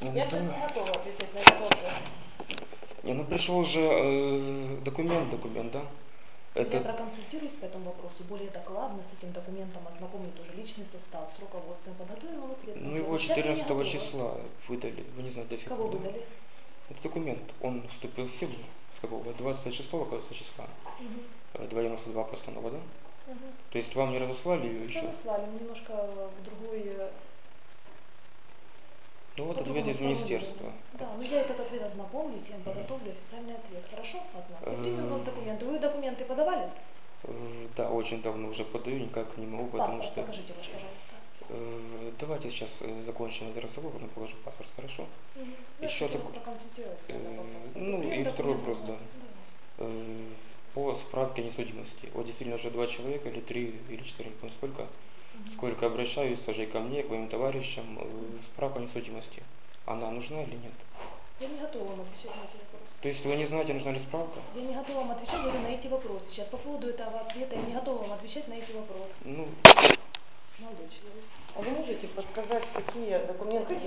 Ну, Я ну, да. не готова ответить на этот вопрос. Не, ну пришел же э, документ, документ, да? Я Это, проконсультируюсь по этому вопросу, более докладно с этим документом ознакомлю тоже личный состав с руководством, подготовим вам ответ. ну его вопрос. Сейчас я не 14 готова. числа выдали, вы не знаете, до сих Кого выдали? Это документ, он вступил в силу с какого? 26 кажется, числа. Э, 292 постанова, да? Мгм. То есть вам не разослали ее еще? Разослали, немножко в другой... по ответ из министерства. Да, но я этот ответ ознакомлюсь, я подготовлю официальный ответ. Хорошо? У вас Эм. документы. Вы документы подавали? Э, Да, очень давно уже подаю, никак не могу, потому Паспорт что... покажите ваш, пожалуйста. Э, Давайте сейчас э, закончим этот разговор, потом положу паспорт, хорошо? Я Еще так- э, ну, и второй вопрос, да. По справке о несудимости. Вот действительно уже два человека, или три, или четыре, не помню сколько, сколько обращаюсь и ко мне, к моим товарищам, э, справка о несудимости. Она нужна или нет? Я не готова вам отвечать на эти вопросы. То есть вы не знаете, нужна ли справка? Я не готова вам отвечать говорю, на эти вопросы. Сейчас по поводу этого ответа я не готова вам отвечать на эти вопросы. Ну, Молодой человек. А вы можете подсказать, какие документы